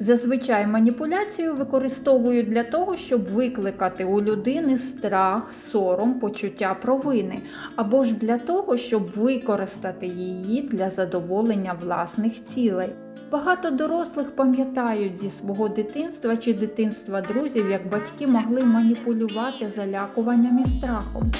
Зазвичай маніпуляцію використовують для того, щоб викликати у людини страх, сором, почуття провини, або ж для того, щоб використати її для задоволення власних цілей. Багато дорослих пам'ятають зі свого дитинства чи дитинства друзів, як батьки могли маніпулювати залякуванням і страхом.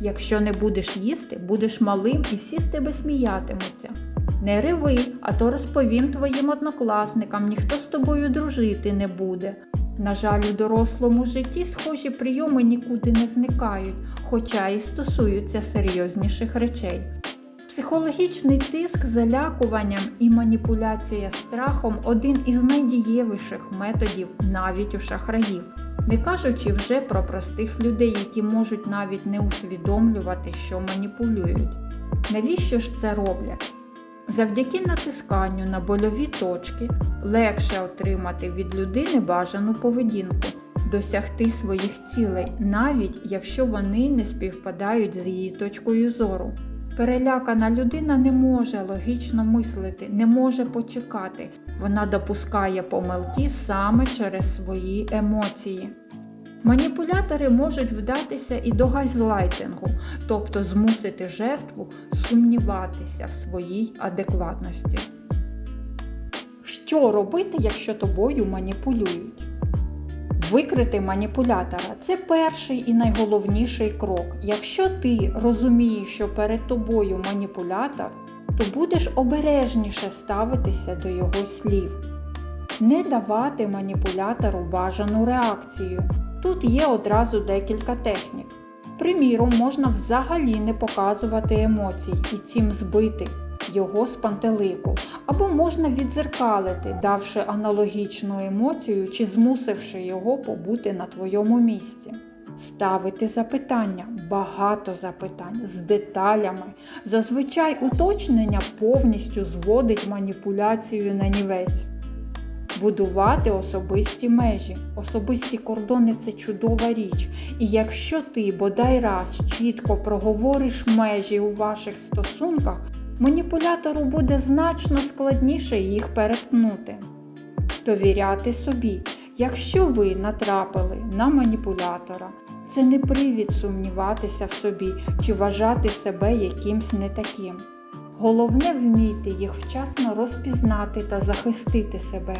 Якщо не будеш їсти, будеш малим і всі з тебе сміятимуться. Не риви, а то розповім твоїм однокласникам, ніхто з тобою дружити не буде. На жаль, у дорослому житті схожі прийоми нікуди не зникають, хоча і стосуються серйозніших речей. Психологічний тиск залякуванням і маніпуляція страхом один із найдієвіших методів навіть у шахраїв, не кажучи вже про простих людей, які можуть навіть не усвідомлювати, що маніпулюють. Навіщо ж це роблять? Завдяки натисканню на больові точки легше отримати від людини бажану поведінку, досягти своїх цілей, навіть якщо вони не співпадають з її точкою зору. Перелякана людина не може логічно мислити, не може почекати. Вона допускає помилки саме через свої емоції. Маніпулятори можуть вдатися і до газлайтингу, тобто змусити жертву сумніватися в своїй адекватності. Що робити, якщо тобою маніпулюють? Викрити маніпулятора це перший і найголовніший крок. Якщо ти розумієш, що перед тобою маніпулятор, то будеш обережніше ставитися до його слів. Не давати маніпулятору бажану реакцію. Тут є одразу декілька технік. Приміром, можна взагалі не показувати емоцій і цим збити його з пантелику, або можна відзеркалити, давши аналогічну емоцію чи змусивши його побути на твоєму місці. Ставити запитання, багато запитань з деталями. Зазвичай уточнення повністю зводить маніпуляцію на нівець. Будувати особисті межі. Особисті кордони це чудова річ. І якщо ти бодай раз чітко проговориш межі у ваших стосунках, маніпулятору буде значно складніше їх перетнути. Довіряти собі. Якщо ви натрапили на маніпулятора, це не привід сумніватися в собі чи вважати себе якимсь не таким. Головне вміти їх вчасно розпізнати та захистити себе,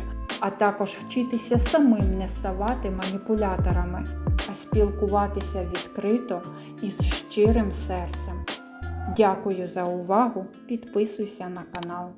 а також вчитися самим не ставати маніпуляторами, а спілкуватися відкрито і з щирим серцем. Дякую за увагу! Підписуйся на канал.